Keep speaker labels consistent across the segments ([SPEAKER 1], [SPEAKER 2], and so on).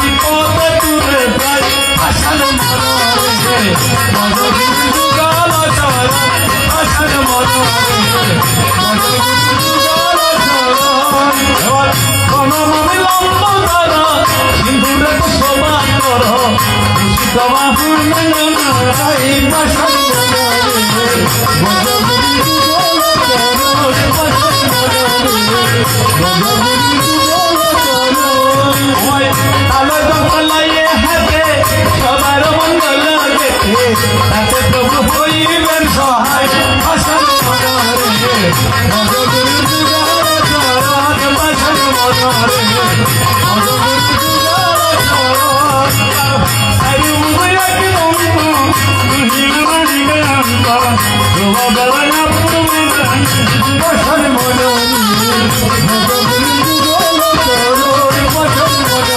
[SPEAKER 1] চরণে বিপদে দূরে প্রায়। আশার মরণে। দেখে তাতে প্রভু হইবেন সহায় আসার মনরে মজগুরু যুগার চরণ বাসার মনরে মজগুরু যুগার চরণ আরে উমরাকে অম্বু তুহির মারিবে আম্বা রোবা বেলা না পুরবে বাসার মনরে মজগুরু যুগার চরণ বাসার মনরে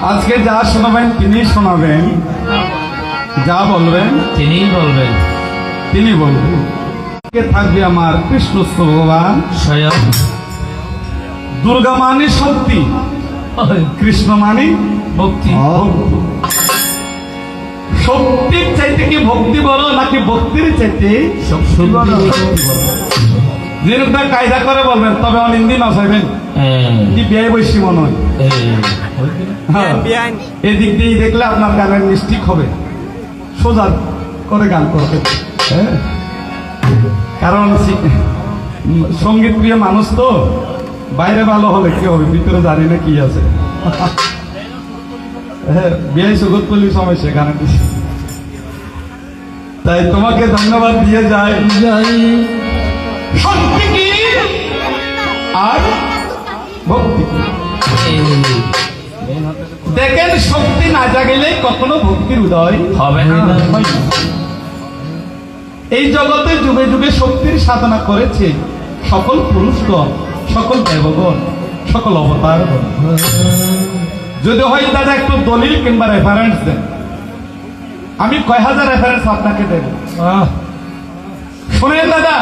[SPEAKER 2] আজকে যা শোনাবেন তিনি শোনাবেন। যা বলবেন
[SPEAKER 1] তিনিই বলবেন।
[SPEAKER 2] তিনি বলবেন। থাকবে আমার কৃষ্ণস্থ ভগবান।
[SPEAKER 1] স্বয়ং।
[SPEAKER 2] দুর্গা মানে শক্তি। কৃষ্ণ মানে
[SPEAKER 1] ভক্তি।
[SPEAKER 2] শক্তির চাইতে কি ভক্তি বড় নাকি ভক্তির চাইতে
[SPEAKER 1] শক্তি বড়।
[SPEAKER 2] যেরকম কায়দা করে বলবেন তবে অনিন্দি না চাইবেন কি বিয়ে মনে হয়। হ্যাঁ। এদিক দিয়ে দেখলে আপনার গানের মিস্টিক হবে। সোজা করে গান করবে। হ্যাঁ। কারণ সংগীত প্রিয় মানুষ তো। বাইরে ভালো হলে কি হবে? ভিতরে জানি না কি আছে। হ্যাঁ বিয়ে সুগত করলি সমস্যা গানে তাই তোমাকে ধন্যবাদ দিয়ে কি? আর ভক্তি। দেখেন শক্তি না জাগিলে কখনো ভক্তির উদয়
[SPEAKER 1] হবে না।
[SPEAKER 2] এই জগতে যুগে যুগে শক্তির সাধনা করেছে সকল পুরুষগণ সকল দেবগণ সকল অবতার যদি হয় দাদা একটু দলিল কিংবা রেফারেন্স দেন। আমি কয় হাজার রেফারেন্স আপনাকে দেব? শুনেন দাদা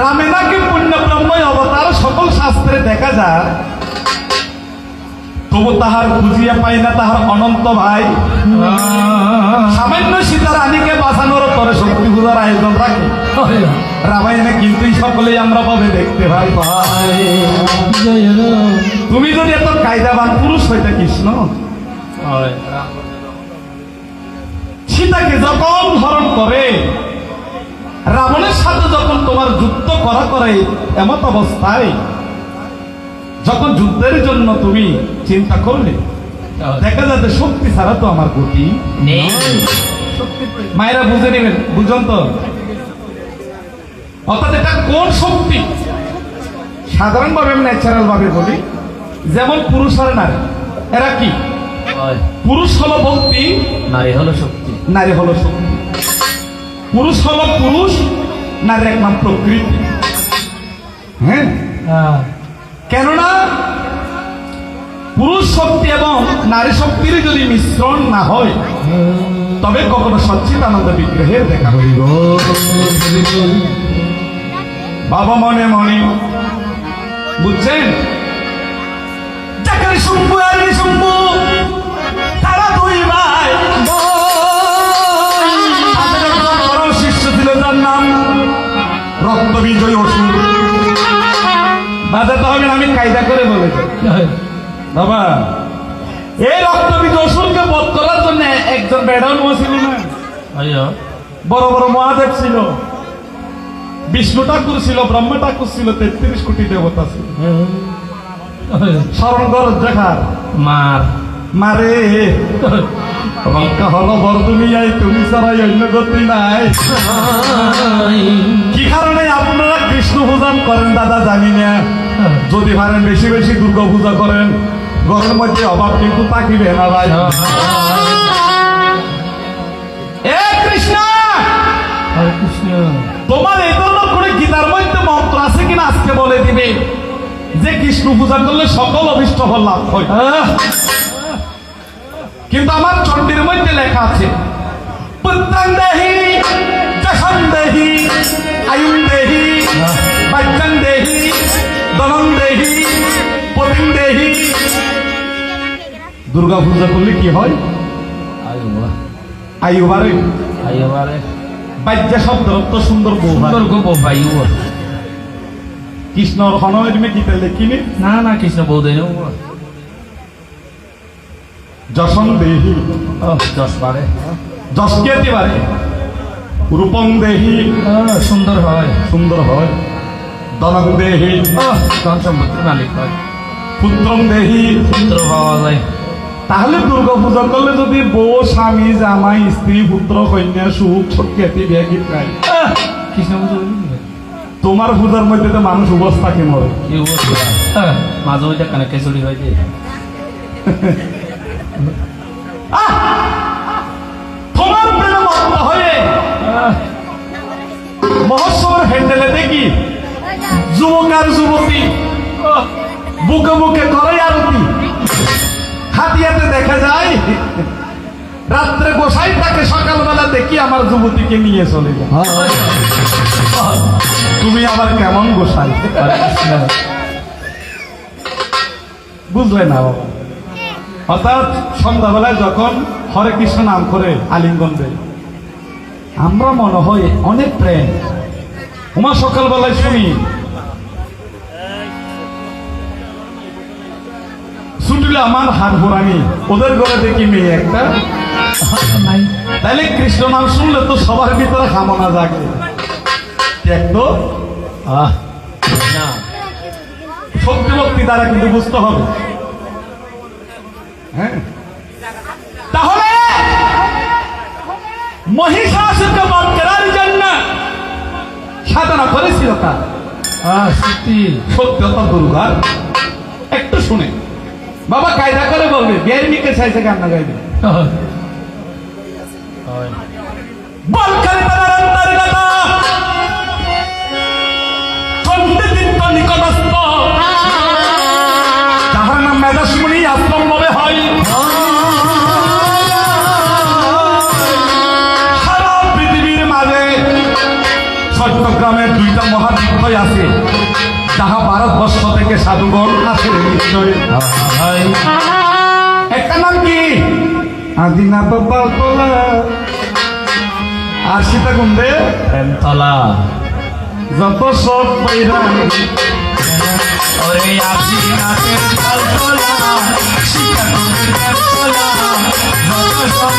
[SPEAKER 2] রামে নাকি পুণ্য ব্রহ্ময় অবতার সকল শাস্ত্রে দেখা যায় তবু তাহার খুঁজিয়া পাই না তাহার অনন্ত ভাই। সামান্য সীতা রানীকে বাঁচানোর তরে শক্তি পূজার আয়োজন রাখে। রামায়ণে কিন্তু সকলেই আমরা পাবে দেখতে ভাই ভাই। তুমি যদি এত কায়দাবান পুরুষ হইতে কৃষ্ণ সীতাকে যখন হরণ করে রাবণের সাথে যখন তোমার যুদ্ধ করা করে এমত অবস্থায় যখন যুদ্ধের জন্য তুমি চিন্তা করলে দেখা যাচ্ছে শক্তি ছাড়া তো আমার গতি মায়েরা বুঝে নেবেন বুঝুন তো। অর্থাৎ এটা কোন শক্তি? সাধারণভাবে আমি ন্যাচারাল ভাবে বলি যেমন পুরুষ আর নারী। এরা কি? পুরুষ হলো ভক্তি
[SPEAKER 1] নারী হলো শক্তি।
[SPEAKER 2] নারী হলো শক্তি। পুরুষ হলো পুরুষ নারী এক নাম প্রকৃতি। হ্যাঁ? কেননা পুরুষ শক্তি এবং নারী শক্তির যদি মিশ্রণ না হয় তবে কখনো সচ্চিদানন্দ বিগ্রহের দেখা হইব বাবা মনে মনে বুঝছেন? চাকরি শম্ভু আর শম্ভু। বিজয় অসুর বাজাতে হবে আমি কায়দা করে বলেছি বাবা এই রক্ত বিজয় অসুরকে বধ করার জন্য একজন ছিল না? বড় বড় মহাদেব ছিল। বিষ্ণু ঠাকুর ছিল ব্রহ্মা ঠাকুর ছিল তেত্রিশ কোটি দেবতা ছিল। স্মরণ কর দেখার।
[SPEAKER 1] মার।
[SPEAKER 2] মারে। হল বর তুমি আই তুমি ছাড়াই অন্য গতি নাই। কি কারণে আপনারা কৃষ্ণ পূজন করেন দাদা জানি না। যদি পারেন বেশি বেশি দুর্গা পূজা করেন। ঘরের মধ্যে অভাব কিন্তু তাকিবে না ভাই। তোমার এই জন্য করে গীতার মধ্যে মন্ত্র আছে কিনা আজকে বলে দিবে। যে কৃষ্ণ পূজা করলে সকল অভিষ্ট ফল লাভ হয়। কিন্তু আমার চণ্ডীর মধ্যে লেখা আছে পুত্রাং দেহি দেহি আয়ুং দেহি বাচ্চাং দেহি দনং দেহি পতিং দেহি দুর্গা পূজা করলে কি হয়
[SPEAKER 1] আয়ু বাবা।
[SPEAKER 2] আয়ু বাড়ে
[SPEAKER 1] আয়ু বারে
[SPEAKER 2] বাচ্চা শব্দ অর্থ সুন্দর।
[SPEAKER 1] সুন্দর গো বায়ু
[SPEAKER 2] কৃষ্ণর হনয়ের গীতা লেখিনি
[SPEAKER 1] না? না কৃষ্ণ বৌদে
[SPEAKER 2] যশং দেহি। যশ কে পারে রূপং দেহি।
[SPEAKER 1] সুন্দর হয়।
[SPEAKER 2] সুন্দর হয়। দনং দেহি।
[SPEAKER 1] ধন সম্পত্তির মালিক হয়।
[SPEAKER 2] পুত্রং দেহি।
[SPEAKER 1] পুত্র পাওয়া যায়।
[SPEAKER 2] তাহলে দুর্গা পূজা করলে যদি বউ স্বামী জামাই স্ত্রী পুত্র কন্যা সুখ সখ্যাতি নাই
[SPEAKER 1] আহ, কৃষ্ণ পুজো
[SPEAKER 2] তোমার পূজার মধ্যে তো মানুষ অবস্থা কি মরে?
[SPEAKER 1] কি অবস্থা? মাঝে মধ্যে কানে হয় যে।
[SPEAKER 2] তোমার প্রেমে হয়ে। মহোৎসবের হ্যান্ডেলে দেখি যুবক আর যুবতী বুকে বুকে করে আরতি হাতিয়াতে দেখা যায় রাত্রে গোসাই তাকে সকালবেলা দেখি আমার যুবতীকে নিয়ে চলে যায় তুমি আবার কেমন গোসাই। বুঝলে না বাবা? অর্থাৎ সন্ধ্যাবেলায় যখন হরে কৃষ্ণ নাম করে আলিঙ্গন দেয়। আমরা মনে হয় অনেক প্রেম। উমা সকালবেলায় শুনি। শুনলে আমার হাত ভরানি ওদের ঘরে দেখি মেয়ে একটা। তাহলে কৃষ্ণ নাম শুনলে তো সবার ভিতরে কামনা জাগে। দেখতো?
[SPEAKER 1] আহ।
[SPEAKER 2] শক্তি ভক্তি দ্বারা কিন্তু বুঝতে হবে। হ্যাঁ? মহিষাসুরকে বধ করার জন্য সাধনা করেছিল তার
[SPEAKER 1] সত্যি।
[SPEAKER 2] সত্যতা দুর্গার একটু শুনে। বাবা কায়দা করে বলবে বিয়ের মিকে চাইছে কান্না গাইবে। বল করে তার অন্তর্গত চন্দ্রদিত্য নিকটস্থ। যাহার নাম মেধাসমণি আশ্রম বলে হয়। মহাতীর্থ আছে। যাহা ভারতবর্ষ থেকে সাধুগণ আছে নিশ্চয়। একটা নাম কি? আদিনাথ পালতলা আর সীতাকুণ্ডে?
[SPEAKER 1] প্রেমতলা
[SPEAKER 2] যত সব পৈরা
[SPEAKER 1] ওরে প্রেমতলা, যত সব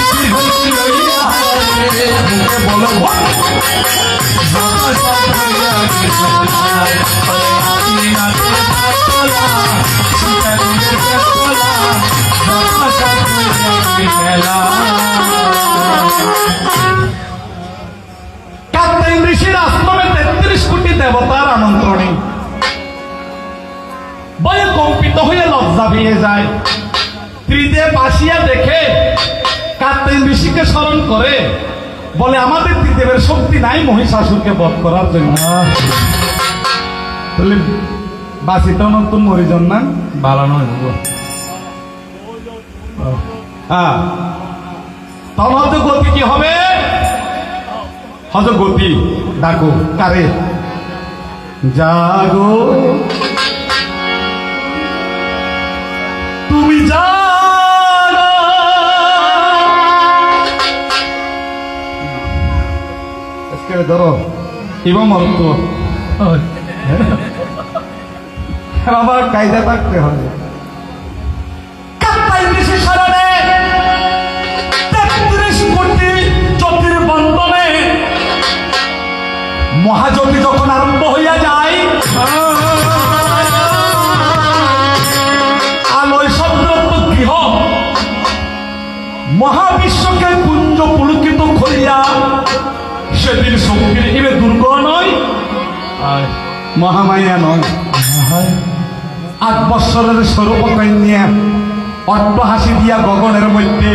[SPEAKER 2] সিদ্ধি কাত্যায়ন ঋষির আশ্রমে কোটি দেবতার আমন্ত্রণে। বয়ে কম্পিত হয়ে লজ্জা পেয়ে যায়। ত্রিদেব আসিয়া বলে, আমাদের ত্রিদেবের শক্তি নাই মহিষাসুরকে বধ করার জন্য। তাহলে বাসিত নতুন মরিজন না?
[SPEAKER 1] বালানো হইব
[SPEAKER 2] হ্যাঁ তখন হয়তো গতি কি হবে? হয়তো গতি। ডাকো, কারে? জাগো। তুমি জাগো আজকে ধরো? এবং মরত আবার কায়দা থাকতে হবে। মহাজ্যোতি যখন আরম্ভ হইয়া যায় আলোয় গৃহ মহাবিশ্বকে পুঞ্জ পুলকিত করিয়া সেদিন শক্তির হিবে দুর্গ নয় মহামায়া নয়। আট বৎসরের স্বরূপ কন্যা অট্ট হাসি দিয়া গগনের মধ্যে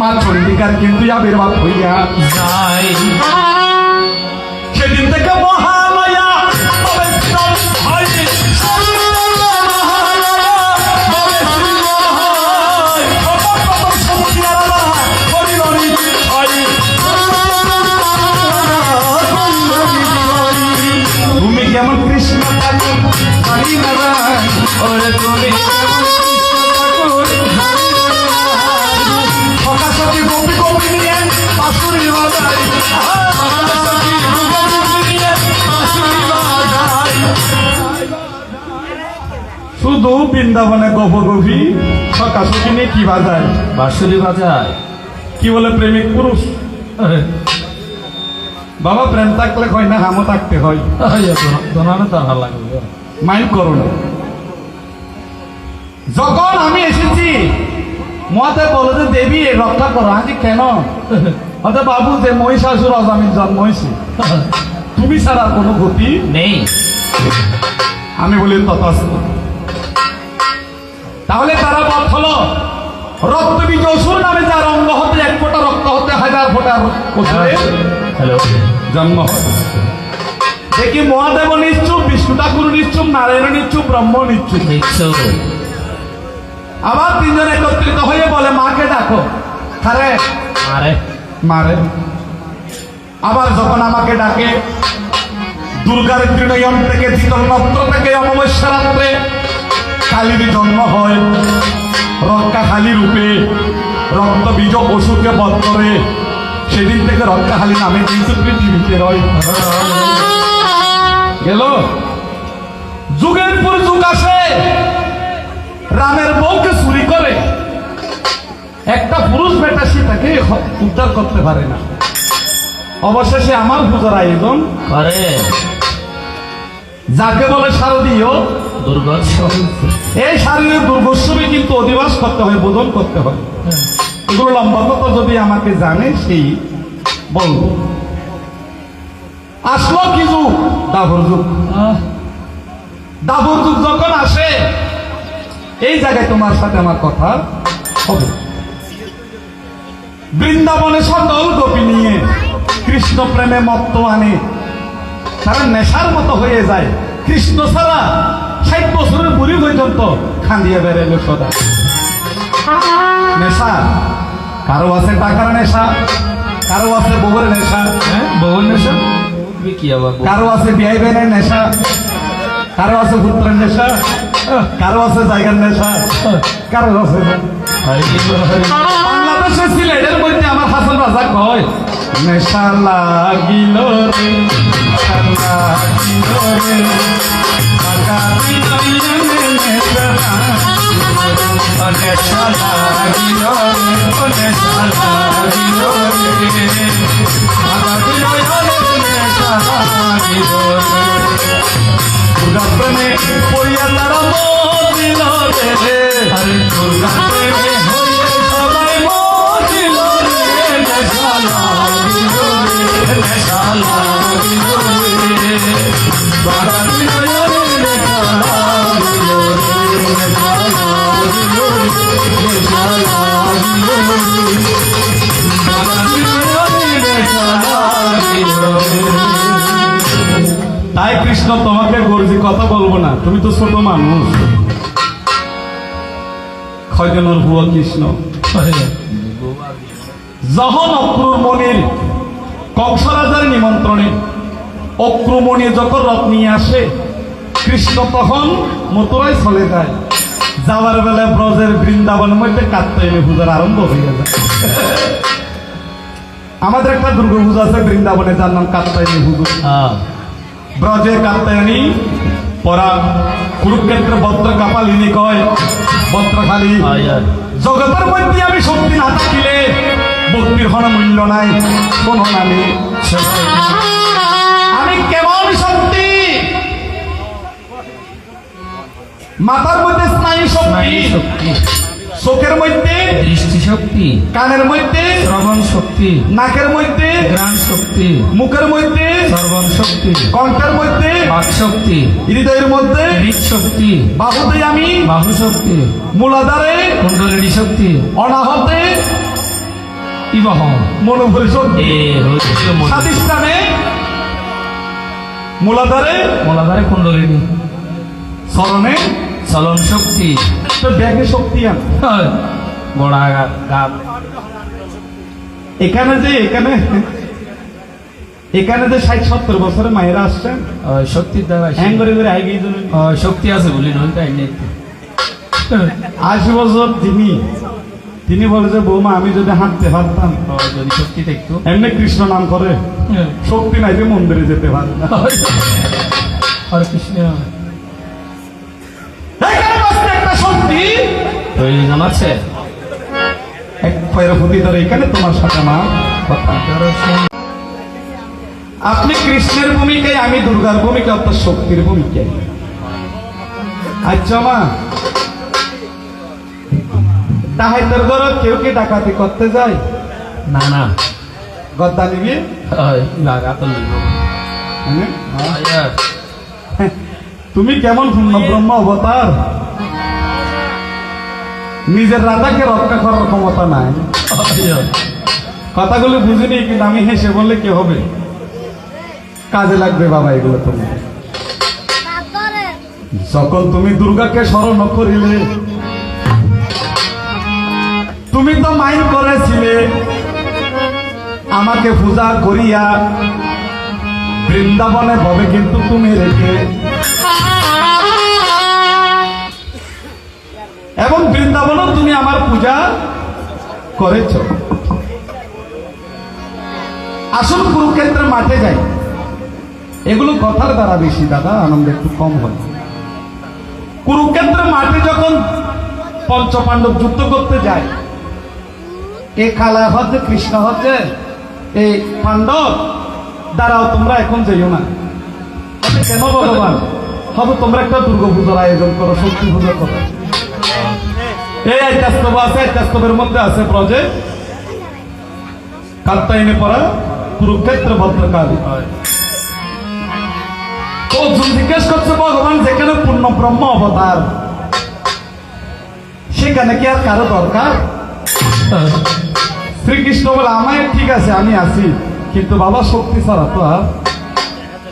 [SPEAKER 2] মা চন্ডিকার কিন্তু আবির্ভাব হইয়া
[SPEAKER 1] যাই
[SPEAKER 2] শুধু বৃন্দাবনে গপ গভী সকাশকে নিয়ে কি বাজায়?
[SPEAKER 1] বাঁশুরি বাজায়।
[SPEAKER 2] কি বলে প্রেমিক পুরুষ? বাবা প্রেম থাকলে হয় না হামও থাকতে হয়। মাইন্ড করো যখন আমি এসেছি মতে বলো যে দেবী রক্ষা করো আজি কেন? হয়তো বাবু যে মহিষাসুর অজামিন জন্ম হয়েছে তুমি ছাড়া কোনো গতি
[SPEAKER 1] নেই।
[SPEAKER 2] আমি বলি তথাস্তু। তাহলে তারা বধ হলো রক্ত রক্তবীজ অসুর নামে যার অঙ্গ হতে এক ফোঁটা রক্ত হতে হাজার ফোঁটা অসুরের
[SPEAKER 1] হ্যালো
[SPEAKER 2] জন্ম হয়। দেখি মহাদেব নিশ্চুপ বিষ্ণু ঠাকুর নিশ্চুপ নারায়ণ নিশ্চুপ ব্রহ্ম নিশ্চুপ।
[SPEAKER 1] দেখছ
[SPEAKER 2] আবার তিনজন একত্রিত হয়ে বলে মাকে ডাকো। আরে।
[SPEAKER 1] আরে।
[SPEAKER 2] মারে। আবার যখন আমাকে ডাকে দুর্গার ত্রিনয়ন থেকে শীতল নত্র থেকে অমাবস্যা রাত্রে কালীর জন্ম হয়। রক্ষা খালি রূপে রক্ত বীজ পশুকে বধ করে সেদিন থেকে রক্ষাখালী নামে কিন্তু পৃথিবীতে রয়। গেল। যুগের পর যুগ আসে। রামের বউকে চুরি করে। একটা পুরুষ বেটা সীতাকে হ- উদ্ধার করতে পারে না। অবশেষে আমার পুজোর আয়োজন
[SPEAKER 1] করে
[SPEAKER 2] যাকে বলে শারদীয়
[SPEAKER 1] দুর্গোৎসব।
[SPEAKER 2] এই শারদীয় দুর্গোৎসবে কিন্তু অধিবাস করতে হয় বোধন করতে হয়। এগুলো লম্বা কথা যদি আমাকে জানে সেই বলব। আসলো কি যুগ দাবর যুগ দাবর যুগ যখন আসে এই জায়গায় তোমার সাথে আমার কথা হবে। বৃন্দাবনে সকল গোপী নিয়ে কৃষ্ণ প্রেমে মত্ত আনে। তারা নেশার মতো হয়ে যায়। কৃষ্ণ ছাড়া ষাট বছরের বুড়ি পর্যন্ত খান্দিয়ে বেড়াইল সদা। নেশা। কারও আছে টাকার নেশা কারও আছে বউয়ের নেশা
[SPEAKER 1] হ্যাঁ? বউর নেশা?
[SPEAKER 2] কারও আছে বিয়াই বেনের নেশা কারও আছে পুত্রের নেশা। কারও আছে জায়গার নেশা কারও আছে। বাংলাদেশের সিলেটের মধ্যে আমার হাসান রাজা কয়, নেশা লাগিল রে, নেশা লাগিল রে নেশা লাগিল রে। প্রেমে পড়িয়া তারা মরিল কৃষ্ণ তোমাকে গর্জি কথা বলব না। তুমি তো ছোট মানুষ। খয়জনের বুয়া কৃষ্ণ। যখন অক্রুর মনির কংসরাজার নিমন্ত্রণে অক্রুমণি যখন রথ আসে, কৃষ্ণ তখন মথুরায় চলে যায়। যাওয়ার বেলায় ব্রজের বৃন্দাবনের মধ্যে কাত্তায়নী পূজার আরম্ভ হয়ে যায়। আমাদের একটা দুর্গা পূজা আছে বৃন্দাবনে, যার নাম কাত্তায়নী পুজো। ব্রজে কাত্তায়নী পরা কুরুক্ষেত্র বদ্র কাপালিনী কয় বদ্রখালী জগতের মধ্যে আমি শক্তি না থাকিলে ভক্তির কোনো মূল্য নাই কোনো নামে আমি কেমন শক্তি। মাথার মধ্যে স্নায়ু শক্তি। চোখের মধ্যে
[SPEAKER 1] দৃষ্টি শক্তি
[SPEAKER 2] কানের মধ্যে
[SPEAKER 1] শ্রবণ শক্তি
[SPEAKER 2] নাকের মধ্যে
[SPEAKER 1] গ্রাণ শক্তি
[SPEAKER 2] মুখের মধ্যে
[SPEAKER 1] শ্রবণ শক্তি
[SPEAKER 2] কণ্ঠের মধ্যে
[SPEAKER 1] বাক শক্তি
[SPEAKER 2] হৃদয়ের মধ্যে
[SPEAKER 1] হৃদ শক্তি
[SPEAKER 2] বাহুতে আমি
[SPEAKER 1] বাহু শক্তি
[SPEAKER 2] মূলাধারে
[SPEAKER 1] কুণ্ডলিনী শক্তি
[SPEAKER 2] অনাহতে
[SPEAKER 1] ইবহ
[SPEAKER 2] মনোভরি শক্তি। স্বাদিষ্ঠানে মূলাধারে
[SPEAKER 1] মূলাধারে কুণ্ডলিনী।
[SPEAKER 2] স্মরণে
[SPEAKER 1] চলন শক্তি।
[SPEAKER 2] তো ব্যাগে শক্তি আন।
[SPEAKER 1] গাল।
[SPEAKER 2] এখানে যে এখানে। এখানে যে ষাট সত্তর বছরের মায়েরা আসছে
[SPEAKER 1] ওই শক্তির দ্বারা
[SPEAKER 2] হ্যাং করে করে আগে
[SPEAKER 1] শক্তি আছে বলি নয় তাই নেই
[SPEAKER 2] আশি বছর যিনি তিনি বলে যে বৌমা আমি যদি হাঁটতে পারতাম
[SPEAKER 1] যদি শক্তি দেখতো।
[SPEAKER 2] এমনি কৃষ্ণ নাম করে শক্তি নাই যে মন্দিরে যেতে পারে না
[SPEAKER 1] কৃষ্ণ। প্রয়োজন আছে?
[SPEAKER 2] এক কয়ের প্রতি ধরে এখানে তোমার সাথে মা। কথা আপনি কৃষ্ণের ভূমিকায় আমি দুর্গার ভূমিকা অর্থাৎ শক্তির ভূমিকায়। আচ্ছা মা। ডাহাইতের ঘর কেউ কি ডাকাতি করতে যায়?
[SPEAKER 1] না না।
[SPEAKER 2] গদ্দা নিবি? হ্যাঁ? তুমি কেমন পূর্ণ ব্রহ্ম অবতার? নিজের রাজাকে রক্ষা করার ক্ষমতা নাই। কথাগুলো বুঝিনি, কিন্তু আমি হেসে বললে কি হবে? কাজে লাগবে বাবা এগুলো তোমার যখন তুমি দুর্গাকে স্মরণ করিলে, তুমি তো মাইন করেছিলে, আমাকে পূজা করিয়া বৃন্দাবনে ভবে কিন্তু তুমি রেখে এবং বৃন্দাবনও তুমি আমার পূজা করেছ। আসল কুরুক্ষেত্রের মাঠে যাই। এগুলো কথার দ্বারা বেশি, দাদা, আনন্দ একটু কম হয়। কুরুক্ষেত্রের মাঠে যখন পঞ্চপাণ্ডব যুদ্ধ করতে যায়, এ খালা হচ্ছে, কৃষ্ণ হচ্ছে এই পাণ্ডব, দাঁড়াও, তোমরা এখন যাইও না। কেন ভগবান? হবে, তোমরা একটা দুর্গা পুজোর আয়োজন করো, শক্তি পুজো করো এই আছে মধ্যে আছে প্রজেক্ট যেখানে পূর্ণ ব্রহ্ম অবতার, সেখানে কি আর কারও দরকার? শ্রীকৃষ্ণ বলে, আমায় ঠিক আছে, আমি আছি। কিন্তু বাবা শক্তি ছাড়া তো আর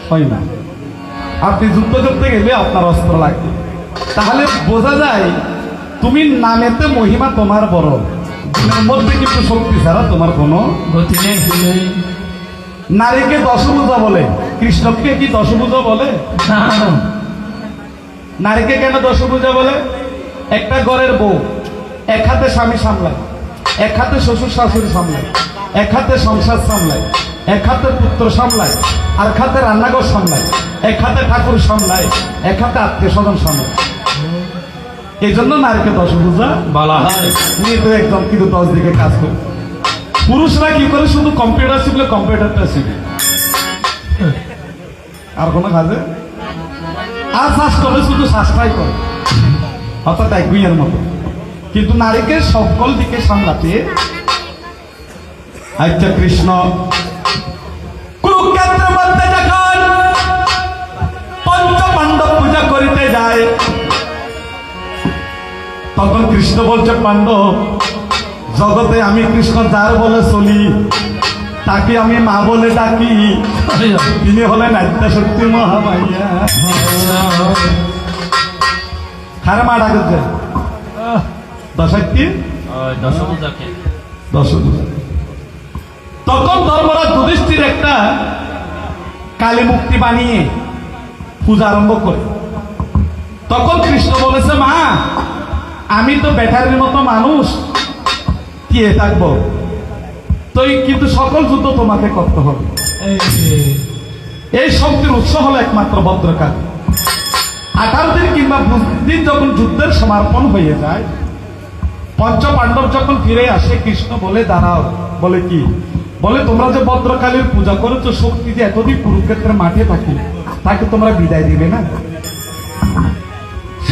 [SPEAKER 2] হয় না। আপনি যুদ্ধ করতে গেলে আপনার অস্ত্র লাগবে। তাহলে বোঝা যায় তুমি নামেতে মহিমা তোমার বড় মধ্যে কিন্তু শক্তি ছাড়া তোমার কোনো
[SPEAKER 1] গতি নেই।
[SPEAKER 2] নারীকে দশভূজা বলে। কৃষ্ণকে কি দশভূজা বলে। নারীকে কেন দশভূজা বলে? একটা ঘরের বউ এক হাতে স্বামী সামলায় এক হাতে শ্বশুর শাশুড়ি সামলায় এক হাতে সংসার সামলায় এক হাতে পুত্র সামলায় আর এক হাতে রান্নাঘর সামলায় এক হাতে ঠাকুর সামলায় এক হাতে আত্মীয় স্বজন সামলায়। এই জন্য নারীকে দশভূজা
[SPEAKER 1] বলা হয়।
[SPEAKER 2] একদম কিন্তু দশ দিকে কাজ করে। পুরুষরা কি করে? শুধু কম্পিউটার শিখলে কম্পিউটারটা শিখে। আর কোনো কাজে আর শ্বাস করলে শুধু শ্বাসটাই করে। অর্থাৎ এক মতো। কিন্তু নারীকে সকল দিকে সামলাতে আচ্ছা কৃষ্ণ কুরুক্ষেত্রের মধ্যে যখন পঞ্চ পাণ্ডব পূজা করিতে যায় তখন কৃষ্ণ বলছে পাণ্ডব জগতে আমি কৃষ্ণ যার বলে চলি তাকে আমি মা বলে ডাকি। তিনি হলেন আদ্যা শক্তি মহামাইয়া মা ডাকছে? দশাক্তি?
[SPEAKER 1] ওই দশভুজাকে।
[SPEAKER 2] দশ তখন ধর্মরাজ যুধিষ্ঠির একটা কালী মুক্তি বানিয়ে পূজা আরম্ভ করে। তখন কৃষ্ণ বলেছে মা আমি তো ব্যাটারির মতো মানুষ। কি থাকব। তো কিন্তু সকল যুদ্ধ তোমাকে করতে হবে।
[SPEAKER 1] এই
[SPEAKER 2] শক্তির উৎস হলো একমাত্র ভদ্রকাল। আঠারো দিন কিংবা দিন যখন যুদ্ধের সমর্পণ হয়ে যায় পঞ্চ পাণ্ডব যখন ফিরে আসে, কৃষ্ণ বলে, দাঁড়াও। বলে কি? বলে, তোমরা যে ভদ্রকালীর পূজা করেছ, শক্তি যে এতদিন কুরুক্ষেত্রের মাঠে থাকি, তাকে তোমরা বিদায় দিবে না?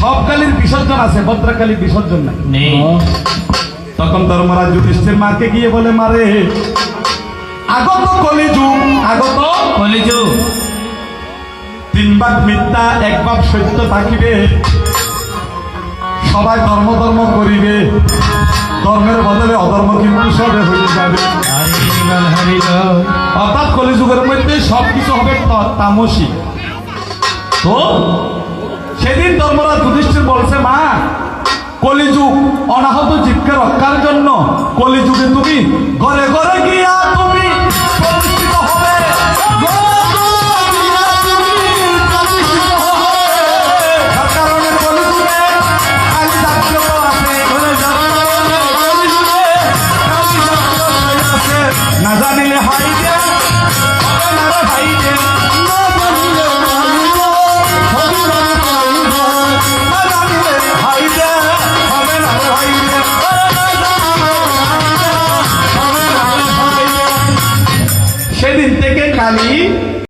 [SPEAKER 2] সব কালীর বিসর্জন আছে ভদ্রকালীর বিসর্জন নাই। তখন ধর্মরাজ যুধিষ্ঠির মাকে গিয়ে বলে মারে আগত কলিযুগ আগত
[SPEAKER 1] কলিজু
[SPEAKER 2] তিন ভাগ মিথ্যা এক ভাগ সত্য থাকিবে। সবাই ধর্ম ধর্ম করিবে। ধর্মের বদলে অধর্ম কিন্তু সবে হয়ে যাবে। অর্থাৎ কলিযুগের মধ্যে সবকিছু হবে তামসিক। তো? সেদিন ধর্মরাজ যুধিষ্ঠির বলছে, মা, কলিযুগ অনাহত জীবকে রক্ষার জন্য কলিযুগে তুমি ঘরে ঘরে গিয়া